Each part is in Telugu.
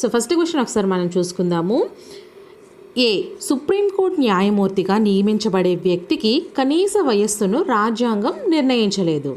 సో ఫస్ట్ క్వశ్చన్ ఒకసారి మనం చూసుకుందాము. ఏ సుప్రీంకోర్టు న్యాయమూర్తిగా నియమించబడే వ్యక్తికి కనీస వయస్సును రాజ్యాంగం నిర్ణయించలేదు.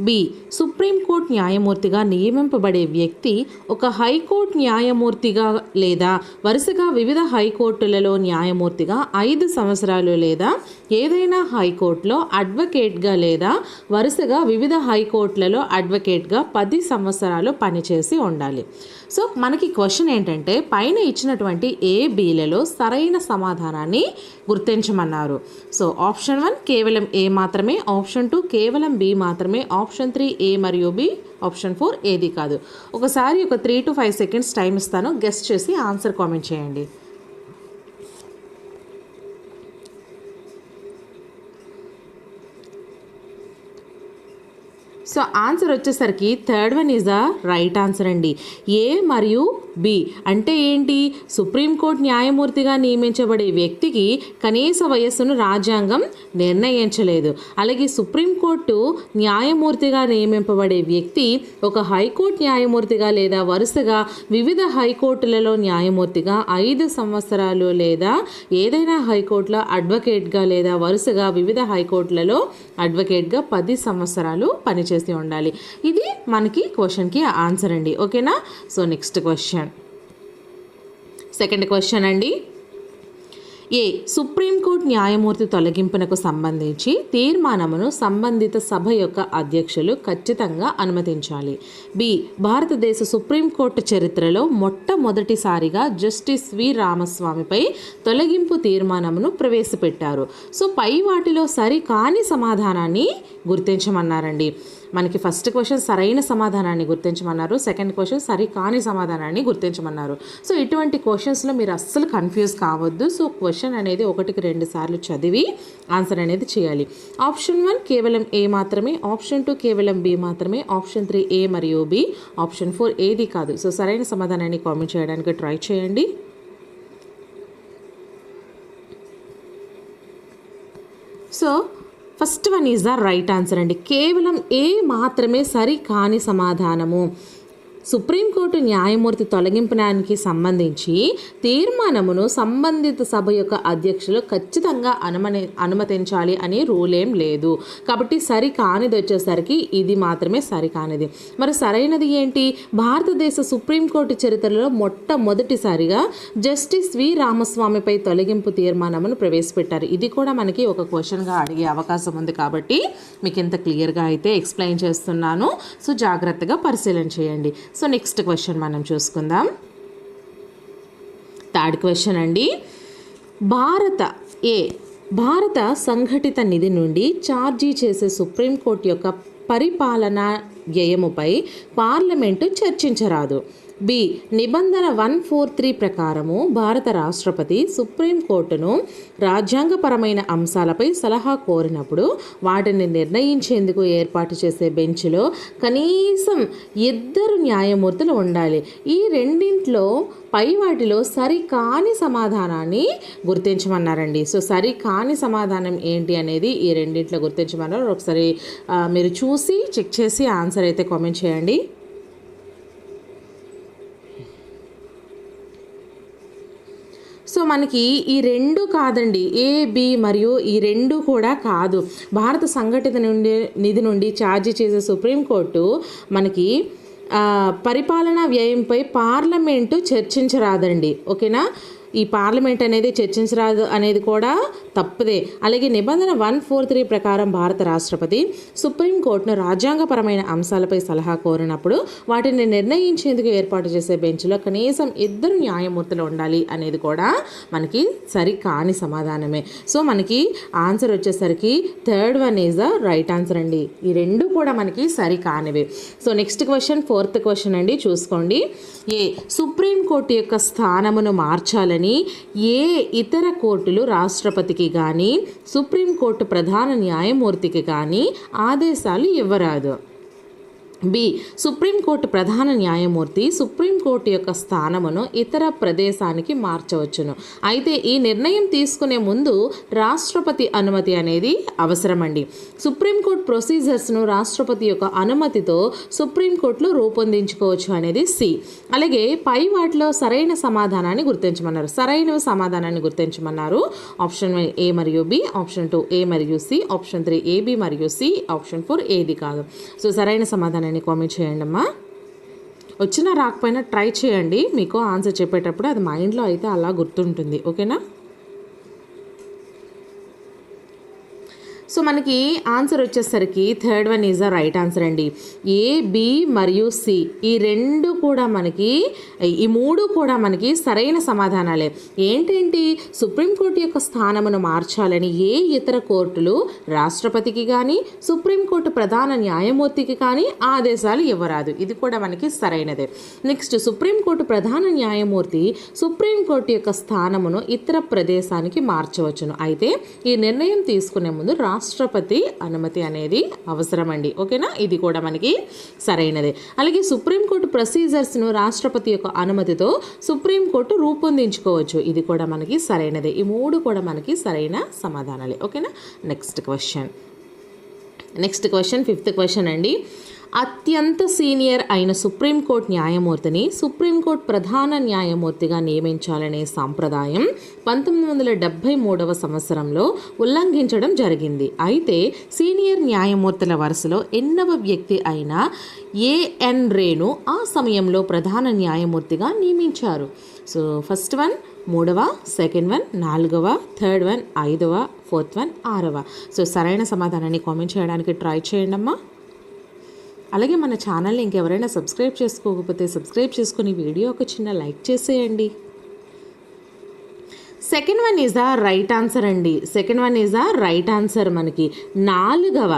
బి. సుప్రీంకోర్టు న్యాయమూర్తిగా నియమింపబడే వ్యక్తి ఒక హైకోర్టు న్యాయమూర్తిగా లేదా వరుసగా వివిధ హైకోర్టులలో న్యాయమూర్తిగా ఐదు సంవత్సరాలు లేదా ఏదైనా హైకోర్టులో అడ్వకేట్గా లేదా వరుసగా వివిధ హైకోర్టులలో అడ్వకేట్గా పది సంవత్సరాలు పనిచేసి ఉండాలి. సో మనకి క్వశ్చన్ ఏంటంటే పైన ఇచ్చినటువంటి ఏ బీలలో సరైన సమాధానాన్ని గుర్తించమన్నారు. సో ఆప్షన్ వన్ కేవలం ఏ మాత్రమే ఆప్షన్ టూ కేవలం బి మాత్రమే ఆప్షన్ ఆప్షన్ త్రీ ఏ మరియు బి ఆప్షన్ ఫోర్ ఏది కాదు. ఒకసారి ఒక three two five seconds time ఇస్తాను. గెస్ట్ చేసి ఆన్సర్ కామెంట్ చేయండి. సో ఆన్సర్ వచ్చేసరికి third one is the right answer అండి. ఏ మరియు బి. అంటే ఏంటి? సుప్రీంకోర్టు న్యాయమూర్తిగా నియమించబడే వ్యక్తికి కనీస వయస్సును రాజ్యాంగం నిర్ణయించలేదు. అలాగే సుప్రీంకోర్టు న్యాయమూర్తిగా నియమింపబడే వ్యక్తి ఒక హైకోర్టు న్యాయమూర్తిగా లేదా వరుసగా వివిధ హైకోర్టులలో న్యాయమూర్తిగా ఐదు సంవత్సరాలు లేదా ఏదైనా హైకోర్టులో అడ్వకేట్గా లేదా వరుసగా వివిధ హైకోర్టులలో అడ్వకేట్గా పది సంవత్సరాలు పనిచేసి ఉండాలి. ఇది మనకి క్వశ్చన్కి ఆన్సర్ అండి. ఓకేనా? So next question. Second question అండి. ఏ సుప్రీంకోర్టు న్యాయమూర్తి తొలగింపునకు సంబంధించి తీర్మానమును సంబంధిత సభ యొక్క అధ్యక్షులు ఖచ్చితంగా అనుమతించాలి. బి భారతదేశ సుప్రీంకోర్టు చరిత్రలో మొట్టమొదటిసారిగా జస్టిస్ వి రామస్వామిపై తొలగింపు తీర్మానమును ప్రవేశపెట్టారు. సో పై వాటిలో సరి కాని సమాధానాన్ని గుర్తించమన్నారండి. మనకి ఫస్ట్ క్వశ్చన్ సరైన సమాధానాన్ని గుర్తించమన్నారు. సెకండ్ క్వశ్చన్ సరి కాని సమాధానాన్ని గుర్తించమన్నారు. సో ఇటువంటి క్వశ్చన్స్లో మీరు అస్సలు కన్ఫ్యూజ్ కావద్దు. సో క్వశ్చన్ అనేది ఒకటికి రెండు సార్లు చదివి ఆన్సర్ అనేది చేయాలి. ఆప్షన్ వన్ కేవలం ఏ మాత్రమే ఆప్షన్ టూ కేవలం బి మాత్రమే ఆప్షన్ త్రీ ఏ మరియు బి ఆప్షన్ ఫోర్ ఏది కాదు. సో సరైన సమాధానాన్ని కామెంట్ చేయడానికి ట్రై చేయండి. So first one is the right answer అండి. కేవలం ఏ మాత్రమే సరి కాని సమాధానము. సుప్రీంకోర్టు న్యాయమూర్తి తొలగింపడానికి సంబంధించి తీర్మానమును సంబంధిత సభ యొక్క అధ్యక్షులు ఖచ్చితంగా అనుమని అనుమతించాలి అని రూల్ ఏం లేదు. కాబట్టి సరి కానిది వచ్చేసరికి ఇది మాత్రమే సరికానిది. మరి సరైనది ఏంటి? భారతదేశ సుప్రీంకోర్టు చరిత్రలో మొట్టమొదటిసారిగా జస్టిస్ వి. రామస్వామిపై తొలగింపు తీర్మానమును ప్రవేశపెట్టారు. ఇది కూడా మనకి ఒక క్వశ్చన్గా అడిగే అవకాశం ఉంది కాబట్టి మీకు ఇంత క్లియర్గా అయితే ఎక్స్ప్లెయిన్ చేస్తున్నాను. సో జాగ్రత్తగా పరిశీలన చేయండి. సో నెక్స్ట్ క్వశ్చన్ మనం చూసుకుందాం. థర్డ్ క్వశ్చన్ అండి. భారత ఏ భారత సంఘటిత నిధి నుండి ఛార్జీ చేసే సుప్రీంకోర్టు యొక్క పరిపాలనా వ్యయముపై పార్లమెంటు చర్చించరాదు. బి నిబంధన వన్ ఫోర్ త్రీ ప్రకారము భారత రాష్ట్రపతి సుప్రీంకోర్టును రాజ్యాంగపరమైన అంశాలపై సలహా కోరినప్పుడు వాటిని నిర్ణయించేందుకు ఏర్పాటు చేసే బెంచ్లో కనీసం ఇద్దరు న్యాయమూర్తులు ఉండాలి. ఈ రెండింట్లో పై వాటిలో సరికాని సమాధానాన్ని గుర్తించమన్నారండి. సో సరికాని సమాధానం ఏంటి అనేది ఈ రెండింట్లో గుర్తించమన్నారు. ఒకసారి మీరు చూసి చెక్ చేసి ఆన్సర్ అయితే కామెంట్ చేయండి. సో మనకి ఈ రెండు కాదండి ఏ బి మరియు ఈ రెండు కూడా కాదు. భారత సంఘటిత నుండి నిధి నుండి ఛార్జీ చేసే సుప్రీంకోర్టు మనకి పరిపాలనా వ్యయంపై పార్లమెంటు చర్చించరాదండి. ఓకేనా? ఈ పార్లమెంట్ అనేది చర్చించరాదు అనేది కూడా తప్పదే. అలాగే నిబంధన వన్ ఫోర్ త్రీ ప్రకారం భారత రాష్ట్రపతి సుప్రీంకోర్టును రాజ్యాంగపరమైన అంశాలపై సలహా కోరినప్పుడు వాటిని నిర్ణయించేందుకు ఏర్పాటు చేసే బెంచ్లో కనీసం ఇద్దరు న్యాయమూర్తులు ఉండాలి అనేది కూడా మనకి సరికాని సమాధానమే. సో మనకి ఆన్సర్ వచ్చేసరికి third one is the right answer అండి. ఈ రెండు కూడా మనకి సరికానివి. So next question fourth question అండి. చూసుకోండి. ఏ సుప్రీంకోర్టు యొక్క స్థానమును మార్చాలని ఏ ఇతర కోర్టులు రాష్ట్రపతికి కానీ సుప్రీంకోర్టు ప్రధాన న్యాయమూర్తికి కానీ ఆదేశాలు ఇవ్వరాదు. బి. సుప్రీంకోర్టు ప్రధాన న్యాయమూర్తి సుప్రీంకోర్టు యొక్క స్థానమును ఇతర ప్రదేశానికి మార్చవచ్చును. అయితే ఈ నిర్ణయం తీసుకునే ముందు రాష్ట్రపతి అనుమతి అనేది అవసరమండి. సుప్రీంకోర్టు ప్రొసీజర్స్ను రాష్ట్రపతి యొక్క అనుమతితో సుప్రీంకోర్టులో రూపొందించుకోవచ్చు అనేది సి. అలాగే పై వాటిలో సరైన సమాధానాన్ని గుర్తించమన్నారు. సరైన సమాధానాన్ని గుర్తించమన్నారు. ఆప్షన్ ఏ మరియు బి ఆప్షన్ టూ ఏ మరియు C option three A B మరియు సి ఆప్షన్ ఫోర్ ఏది కాదు. సో సరైన సమాధానాన్ని కామెంట్ చేయండి అమ్మా. వచ్చినా రాకపోయినా ట్రై చేయండి. మీకు ఆన్సర్ చెప్పేటప్పుడు అది మైండ్లో అయితే అలా గుర్తుంటుంది. ఓకేనా? సో మనకి ఆన్సర్ వచ్చేసరికి third one is the right answer అండి. ఏ బి మరియు సి. ఈ రెండు కూడా మనకి ఈ మూడు కూడా మనకి సరైన సమాధానాలే. ఏంటేంటి? సుప్రీంకోర్టు యొక్క స్థానమును మార్చాలని ఏ ఇతర కోర్టులు రాష్ట్రపతికి కానీ సుప్రీంకోర్టు ప్రధాన న్యాయమూర్తికి కానీ ఆదేశాలు ఇవ్వరాదు. ఇది కూడా మనకి సరైనదే. నెక్స్ట్ సుప్రీంకోర్టు ప్రధాన న్యాయమూర్తి సుప్రీంకోర్టు యొక్క స్థానమును ఇతర ప్రదేశానికి మార్చవచ్చును. అయితే ఈ నిర్ణయం తీసుకునే ముందు రాష్ట్రపతి అనుమతి అనేది అవసరమండి. ఓకేనా? ఇది కూడా మనకి సరైనదే. అలాగే సుప్రీంకోర్టు ప్రొసీజర్స్ను రాష్ట్రపతి యొక్క అనుమతితో సుప్రీంకోర్టు రూపొందించుకోవచ్చు. ఇది కూడా మనకి సరైనదే. ఈ మూడు కూడా మనకి సరైన సమాధానాలే. ఓకేనా? Next question. Next question fifth question అండి. అత్యంత సీనియర్ అయిన సుప్రీంకోర్టు న్యాయమూర్తిని సుప్రీంకోర్టు ప్రధాన న్యాయమూర్తిగా నియమించాలనే సాంప్రదాయం పంతొమ్మిది వందల డెబ్భై మూడవ సంవత్సరంలో ఉల్లంఘించడం జరిగింది. అయితే సీనియర్ న్యాయమూర్తుల వరుసలో ఎన్నవ వ్యక్తి అయిన ఏఎన్ రేను ఆ సమయంలో ప్రధాన న్యాయమూర్తిగా నియమించారు. సో ఫస్ట్ వన్ మూడవ సెకండ్ వన్ నాలుగవ థర్డ్ వన్ ఐదవ ఫోర్త్ వన్ ఆరవ. సో సరైన సమాధానాన్ని కామెంట్ చేయడానికి ట్రై చేయండి అమ్మా అలాగే మన ఛానల్ని ఇంకెవరైనా సబ్స్క్రైబ్ చేసుకోకపోతే సబ్స్క్రైబ్ చేసుకుని వీడియో ఒక చిన్న లైక్ చేసేయండి. Second one is the right answer అండి. Second one is the right answer మనకి. నాలుగవ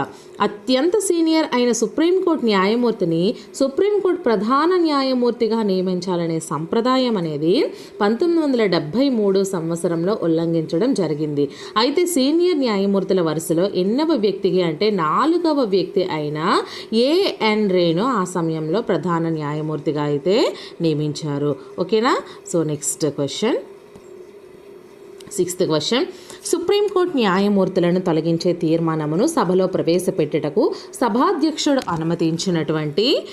అత్యంత సీనియర్ అయిన సుప్రీంకోర్టు న్యాయమూర్తిని సుప్రీంకోర్టు ప్రధాన న్యాయమూర్తిగా నియమించాలనే సంప్రదాయం అనేది పంతొమ్మిది వందల డెబ్భై మూడు సంవత్సరంలో ఉల్లంఘించడం జరిగింది. అయితే సీనియర్ న్యాయమూర్తుల వరుసలో ఎన్నవ వ్యక్తికి అంటే నాలుగవ వ్యక్తి అయిన ఏఎన్ రేను ఆ సమయంలో ప్రధాన న్యాయమూర్తిగా అయితే నియమించారు. ఓకేనా? So next question sixth question. Supreme court న్యాయమూర్తులను తొలగించే తీర్మానమును సభలో ప్రవేశపెట్టుటకు సభాధ్యక్షుడు అనుమతించినటువంటి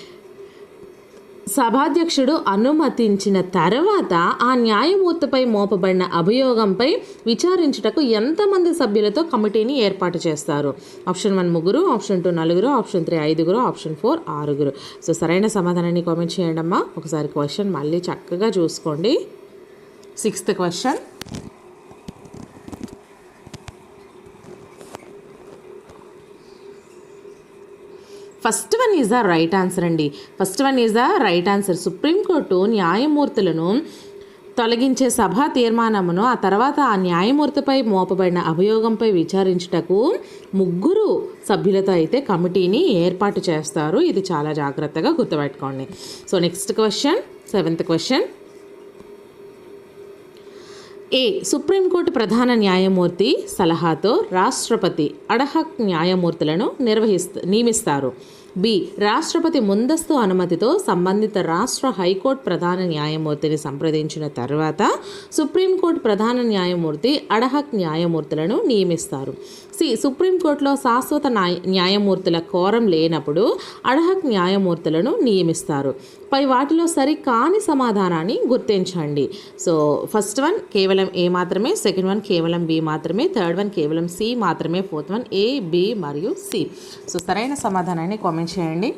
సభాధ్యక్షుడు అనుమతించిన తర్వాత ఆ న్యాయమూర్తిపై మోపబడిన అభియోగంపై విచారించుటకు ఎంతమంది సభ్యులతో కమిటీని ఏర్పాటు చేస్తారు? ఆప్షన్ వన్ ముగ్గురు ఆప్షన్ టూ నలుగురు ఆప్షన్ త్రీ ఐదుగురు ఆప్షన్ ఫోర్ ఆరుగురు. సో సరైన సమాధానాన్ని కామెంట్ చేయండి అమ్మా ఒకసారి క్వశ్చన్ మళ్ళీ చక్కగా చూసుకోండి. Sixth question. First one is the right answer అండి. First one is the right answer. Supreme court న్యాయమూర్తులను తొలగించే సభా తీర్మానమును ఆ తర్వాత ఆ న్యాయమూర్తిపై మోపబడిన అభియోగంపై విచారించుటకు ముగ్గురు సభ్యులతో అయితే కమిటీని ఏర్పాటు చేస్తారు. ఇది చాలా జాగ్రత్తగా గుర్తుపెట్టుకోండి. So next question seventh question. A supreme court ప్రధాన న్యాయమూర్తి సలహాతో రాష్ట్రపతి అడహక్ న్యాయమూర్తులను నిర్వహిస్త నియమిస్తారు. బి. రాష్ట్రపతి ముందస్తు అనుమతితో సంబంధిత రాష్ట్ర హైకోర్టు ప్రధాన న్యాయమూర్తిని సంప్రదించిన తర్వాత సుప్రీంకోర్టు ప్రధాన న్యాయమూర్తి అడహక్ న్యాయమూర్తులను నియమిస్తారు. సి. సుప్రీంకోర్టులో శాశ్వత న్యాయ న్యాయమూర్తుల కోరం లేనప్పుడు అడహక్ న్యాయమూర్తులను నియమిస్తారు. పై వాటిలో సరి కాని సమాధానాన్ని గుర్తించండి. సో ఫస్ట్ వన్ కేవలం ఏ మాత్రమే సెకండ్ వన్ కేవలం బి మాత్రమే థర్డ్ వన్ కేవలం సి మాత్రమే ఫోర్త్ వన్ ఏ బి మరియు సి. సో సరైన సమాధానాన్ని కామెంట్ చేయండి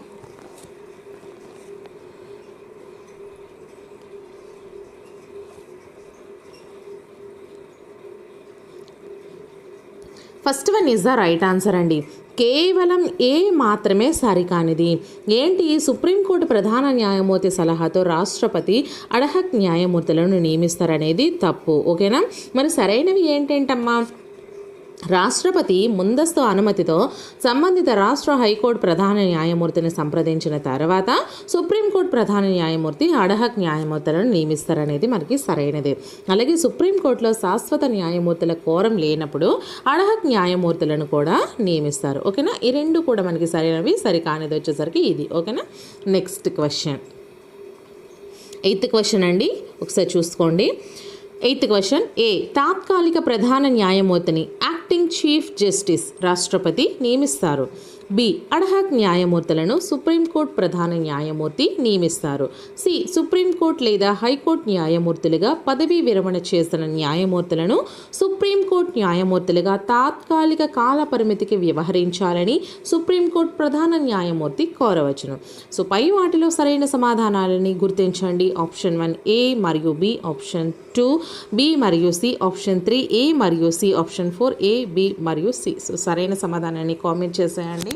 first one is the right answer అండి. కేవలం ఏ మాత్రమే సరికానిది ఏంటి? సుప్రీంకోర్టు ప్రధాన న్యాయమూర్తి సలహాతో రాష్ట్రపతి అడహక్ న్యాయమూర్తులను నియమిస్తారనేది తప్పు. ఓకేనా? మరి సరైనవి ఏంటేంటమ్మా? రాష్ట్రపతి ముందస్తు అనుమతితో సంబంధిత రాష్ట్ర హైకోర్టు ప్రధాన న్యాయమూర్తిని సంప్రదించిన తర్వాత సుప్రీంకోర్టు ప్రధాన న్యాయమూర్తి అడహక్ న్యాయమూర్తులను నియమిస్తారనేది మనకి సరైనది. అలాగే సుప్రీంకోర్టులో శాశ్వత న్యాయమూర్తుల కోరం లేనప్పుడు అడహక్ న్యాయమూర్తులను కూడా నియమిస్తారు. ఓకేనా? ఈ రెండు కూడా మనకి సరైనవి సరికానిది వచ్చేసరికి ఇది. ఓకేనా? Next question. ఎయిత్ క్వశ్చన్ అండి. ఒకసారి చూసుకోండి. ఎయిత్ క్వశ్చన్ ఏ తాత్కాలిక ప్రధాన న్యాయమూర్తిని యాక్టింగ్ చీఫ్ జస్టిస్ రాష్ట్రపతి నియమిస్తారు. బి. అడహాక్ న్యాయమూర్తులను సుప్రీంకోర్టు ప్రధాన న్యాయమూర్తి నియమిస్తారు. సి. సుప్రీంకోర్టు లేదా హైకోర్టు న్యాయమూర్తులుగా పదవీ విరమణ చేసిన న్యాయమూర్తులను సుప్రీంకోర్టు న్యాయమూర్తులుగా తాత్కాలిక కాల పరిమితికి వ్యవహరించాలని సుప్రీంకోర్టు ప్రధాన న్యాయమూర్తి కోరవచ్చును. సో పై వాటిలో సరైన సమాధానాలని గుర్తించండి. ఆప్షన్ వన్ ఏ మరియు బి ఆప్షన్ టూ బి మరియు సి ఆప్షన్ త్రీ ఏ మరియు C option four A B మరియు సి. సో సరైన సమాధానాన్ని కామెంట్ చేసేయండి.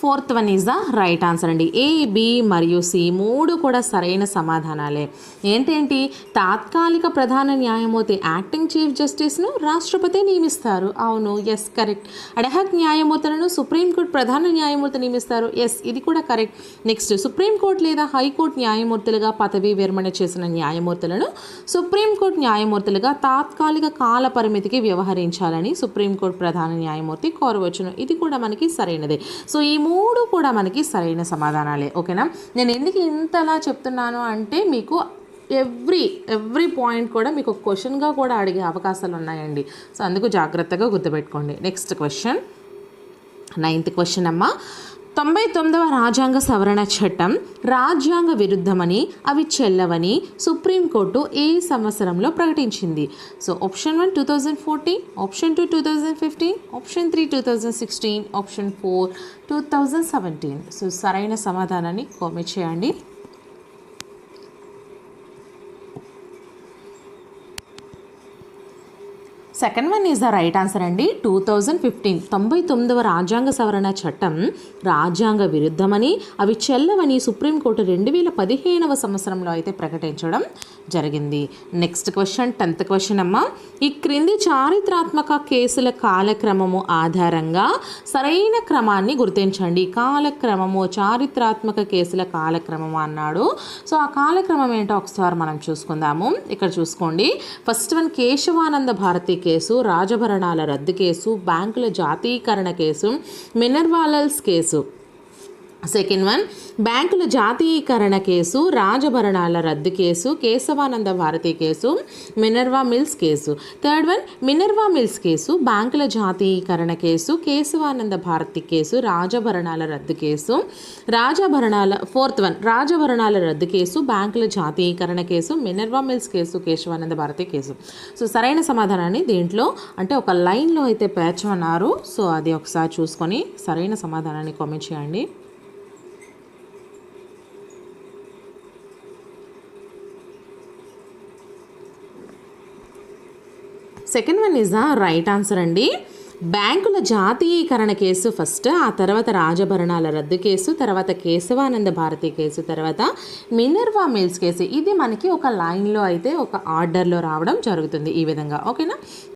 Fourth one is the right answer అండి. ఏ బి మరియు సి మూడు కూడా సరైన సమాధానాలే. ఏంటేంటి? తాత్కాలిక ప్రధాన న్యాయమూర్తి యాక్టింగ్ చీఫ్ జస్టిస్ను రాష్ట్రపతి నియమిస్తారు. అవును ఎస్ కరెక్ట్ అడహక్ న్యాయమూర్తులను సుప్రీంకోర్టు ప్రధాన న్యాయమూర్తి నియమిస్తారు. ఎస్ ఇది కూడా కరెక్ట్ నెక్స్ట్ సుప్రీంకోర్టు లేదా హైకోర్టు న్యాయమూర్తులుగా పదవీ విరమణ చేసిన న్యాయమూర్తులను సుప్రీంకోర్టు న్యాయమూర్తులుగా తాత్కాలిక కాల పరిమితికి వ్యవహరించాలని సుప్రీంకోర్టు ప్రధాన న్యాయమూర్తి కోరవచ్చును. ఇది కూడా మనకి సరైనదే. సో ఈ మూడు కూడా మనకి సరైన సమాధానాలే. ఓకేనా? నేను ఎందుకు ఇంతలా చెప్తున్నాను అంటే మీకు ఎవ్రీ ఎవ్రీ పాయింట్ కూడా మీకు క్వశ్చన్గా కూడా అడిగే అవకాశాలు ఉన్నాయండి. సో అందుకు జాగ్రత్తగా గుర్తుపెట్టుకోండి. Next question. నైన్త్ క్వశ్చన్ అమ్మ. తొంభై తొమ్మిదవ రాజ్యాంగ సవరణ చట్టం రాజ్యాంగ విరుద్ధమని అవి చెల్లవని సుప్రీంకోర్టు ఏ సంవత్సరంలో ప్రకటించింది? So option one two thousand fourteen option two two thousand fifteen option three two thousand sixteen option four two thousand seventeen so సరైన సమాధానాన్ని కామెంట్ చేయండి. Second one is the right answer అండి. టూ థౌజండ్ ఫిఫ్టీన్ తొంభై తొమ్మిదవ రాజ్యాంగ సవరణ చట్టం రాజ్యాంగ విరుద్ధమని అవి చెల్లవని సుప్రీంకోర్టు రెండు వేల పదిహేనవ సంవత్సరంలో అయితే ప్రకటించడం జరిగింది. నెక్స్ట్ క్వశ్చన్ టెన్త్ క్వశ్చన్ అమ్మ. ఈ క్రింది చారిత్రాత్మక కేసుల కాలక్రమము ఆధారంగా సరైన క్రమాన్ని గుర్తించండి. కాలక్రమము చారిత్రాత్మక కేసుల కాలక్రమము అన్నాడు. సో ఆ కాలక్రమం ఏంటో ఒకసారి మనం చూసుకుందాము. ఇక్కడ చూసుకోండి. First one Kesavananda Bharati case రాజభరణాల రద్దు కేసు బ్యాంకుల జాతీకరణ case Minerva Mills case. Second one బ్యాంకుల జాతీయీకరణ కేసు రాజభరణాల రద్దు case Kesavananda Bharati case Minerva Mills case. Third one Minerva Mills case బ్యాంకుల జాతీయీకరణ కేసు కేశవానంద భారతి కేసు రాజభరణాల రద్దు కేసు. రాజభరణాల ఫోర్త్ వన్ రాజభరణాల రద్దు కేసు బ్యాంకుల జాతీయకరణ case Minerva Mills case Kesavananda Bharati case. So సరైన సమాధానాన్ని దీంట్లో అంటే ఒక లైన్లో అయితే పేర్చమన్నారు. సో అది ఒకసారి చూసుకొని సరైన సమాధానాన్ని కామెంట్ చేయండి. Second one is the right answer అండి. బ్యాంకుల జాతీయకరణ కేసు ఫస్ట్ ఆ తర్వాత రాజభరణాల రద్దు కేసు తర్వాత కేశవానంద భారతి కేసు తర్వాత మినర్వా మిల్స్ కేసు. ఇది మనకి ఒక లైన్లో అయితే ఒక ఆర్డర్లో రావడం జరుగుతుంది ఈ విధంగా. ఓకేనా?